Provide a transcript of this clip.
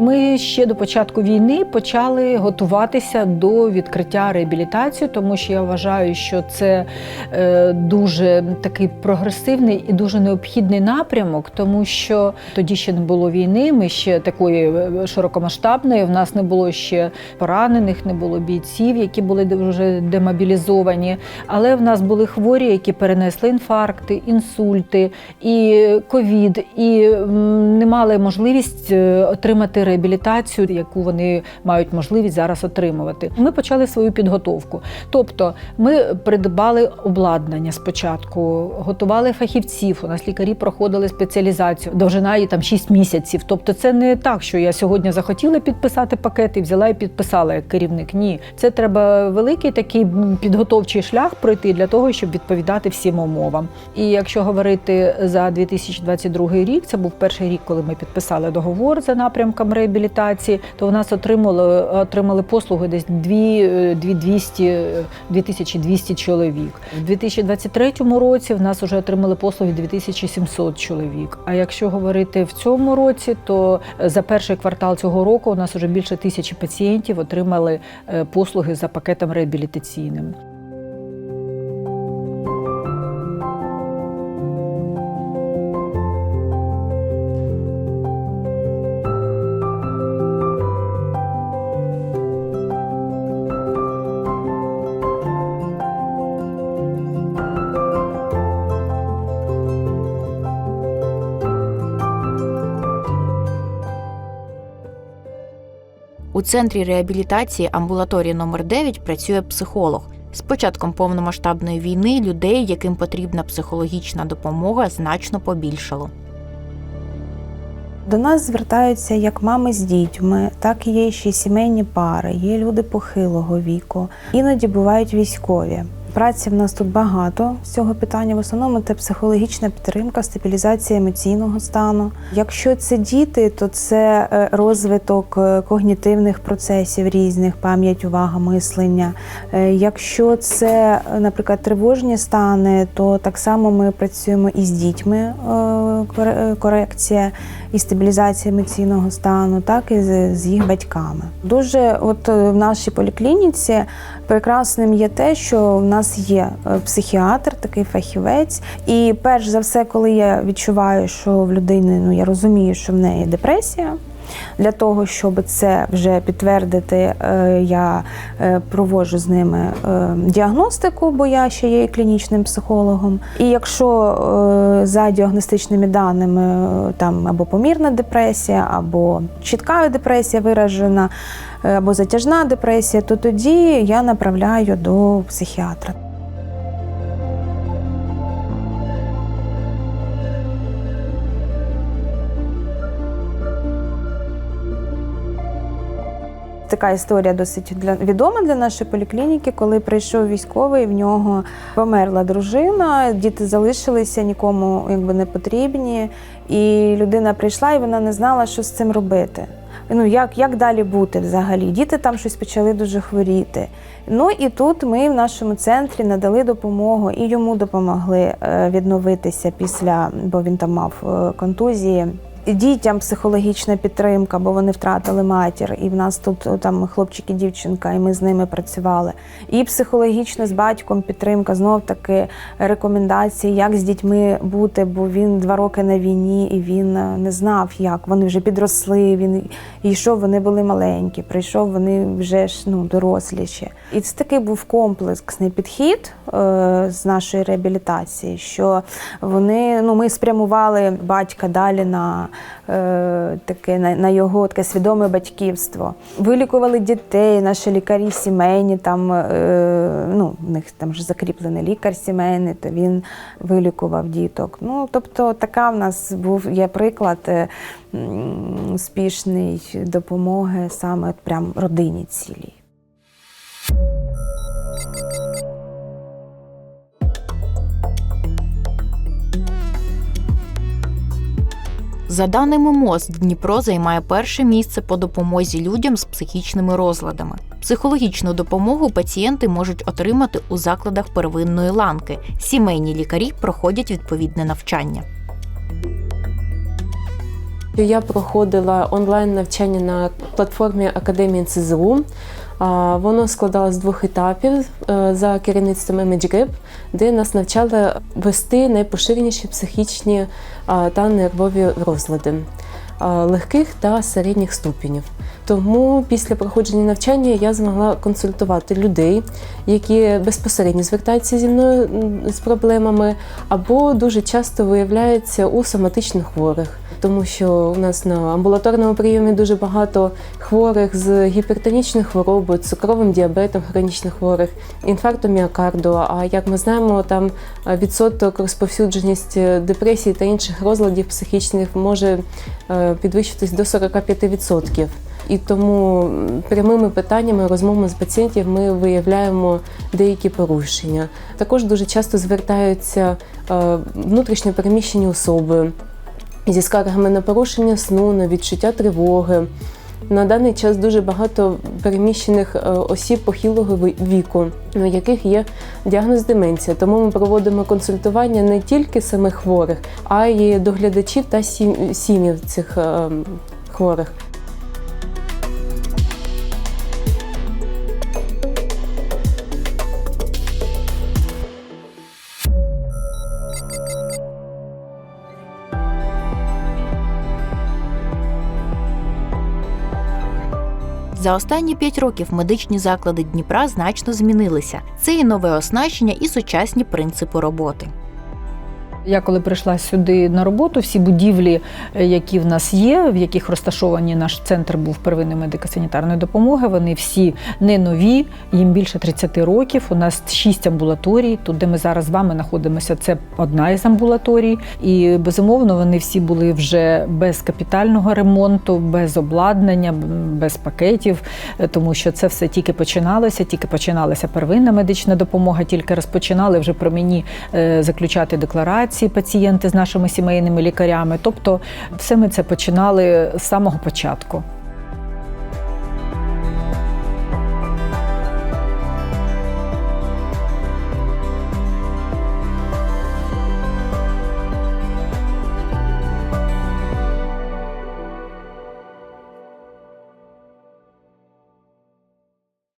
Ми ще до початку війни почали готуватися до відкриття реабілітації, тому що я вважаю, що це е, дуже такий прогресивний і дуже необхідний напрямок, тому що тоді ще не було війни. Ми ще такої е, широкомасштабної. В нас не було ще поранених, не було бійців, які були вже демобілізовані. Але в нас були хворі, які перенесли інфаркти, інсульти і ковід, і не мали можливість е, отримати реабілітацію, яку вони мають можливість зараз отримувати. Ми почали свою підготовку. Тобто, ми придбали обладнання спочатку, готували фахівців. У нас лікарі проходили спеціалізацію. Довжина її там 6 місяців. Тобто, це не так, що я сьогодні захотіла підписати пакет і взяла і підписала як керівник. Ні, це треба великий такий підготовчий шлях пройти для того, щоб відповідати всім умовам. І якщо говорити за 2022 рік, це був перший рік, коли ми підписали договор за напрямком реабілітації, то у нас отримали, отримали послуги десь 2, е, 2200, е, 2200 чоловік. У 2023 році в нас вже отримали послуги 2700 чоловік. А якщо говорити в цьому році, то е, за перший квартал цього року у нас вже більше тисячі пацієнтів отримали е, послуги за пакетом реабілітаційним. У центрі реабілітації амбулаторії номер 9 працює психолог. З початком повномасштабної війни людей, яким потрібна психологічна допомога, значно побільшало. До нас звертаються як мами з дітьми, так і є ще сімейні пари, є люди похилого віку, іноді бувають військові. Праці в нас тут багато з цього питання. В основному це психологічна підтримка, стабілізація емоційного стану. Якщо це діти, то це е, розвиток е, когнітивних процесів різних, пам'ять, увага, мислення. Е, Якщо це, наприклад, тривожні стани, то так само ми працюємо і з дітьми коре- корекція і стабілізація емоційного стану, так і з, їх батьками. Дуже, от в нашій поліклініці прекрасним є те, що в нас є е, психіатр, такий фахівець. І перш за все, коли я відчуваю, що в людини, ну я розумію, що в неї депресія. Для того, щоб це вже підтвердити, е, я е, проводжу з ними е, діагностику, бо я ще є клінічним психологом. І якщо за діагностичними даними там або помірна депресія, або чітка депресія виражена, або затяжна депресія, то тоді я направляю до психіатра. Така історія досить для відома для нашої поліклініки, коли прийшов військовий, в нього померла дружина, діти залишилися нікому якби не потрібні. І людина прийшла, і вона не знала, що з цим робити. Ну як, як далі бути взагалі? Діти там щось почали дуже хворіти. Ну і тут ми в нашому центрі надали допомогу і йому допомогли е, відновитися після, бо він там мав е, контузії. Дітям психологічна підтримка, бо вони втратили матір, і в нас тут там хлопчик і ми з ними працювали. І психологічна з батьком підтримка, знов таки рекомендації, як з дітьми бути, бо він два роки на війні і він е, не знав, як вони вже підросли. Він йшов, вони були маленькі. Прийшов, вони вже ж ну доросліші. І це такий був комплексний підхід е, з нашої реабілітації, що вони ну ми спрямували батька далі на таке на, його таке свідоме батьківство. Вилікували дітей, наші лікарі сімейні. Там е, ну в них там вже закріплений лікар сімейний, то він вилікував діток. Ну тобто, така в нас був є приклад е, м, успішний допомоги саме прям родині цілій. За даними МОЗ, Дніпро займає перше місце по допомозі людям з психічними розладами. Психологічну допомогу пацієнти можуть отримати у закладах первинної ланки. Сімейні лікарі проходять відповідне навчання. Я проходила онлайн навчання на платформі Академії НСЗУ. Воно складалось з двох етапів е, за керівництвом ImageGap, де нас навчали вести найпоширеніші психічні та нервові розлади легких та середніх ступенів. Тому після проходження навчання я змогла консультувати людей, які безпосередньо звертаються зі мною з проблемами, або дуже часто виявляються у соматичних хворих, тому що у нас на амбулаторному прийомі дуже багато хворих з гіпертонічною хворобою, цукровим діабетом, хронічних хворих, інфарктом міокарду. А як ми знаємо, там е, відсоток розповсюдженості депресії та інших розладів психічних може е, підвищитись до 45%. І тому прямими питаннями, розмовами з пацієнтів ми виявляємо деякі порушення. Також дуже часто звертаються е, внутрішньо переміщені особи зі скаргами на порушення сну, на відчуття тривоги. На даний час дуже багато переміщених е, осіб похилого віку, у яких є діагноз деменція. Тому ми проводимо консультування не тільки самих хворих, а й доглядачів та сім- сім'їв цих е, хворих. За останні п'ять років медичні заклади Дніпра значно змінилися. Це і нове оснащення, і сучасні принципи роботи. Я коли прийшла сюди на роботу, всі будівлі, е, які в нас є, в яких розташовані наш центр був первинної медико-санітарної допомоги, вони всі не нові, їм більше 30 років. У нас шість амбулаторій. Тут, де ми зараз з вами знаходимося, це одна із амбулаторій. І безумовно вони всі були вже без капітального ремонту, без обладнання, без пакетів, е, тому що це все тільки починалося, тільки починалася первинна медична допомога, тільки розпочинали вже про мені е, заключати декларації пацієнти з нашими сімейними лікарями. Тобто, все ми це починали з самого початку.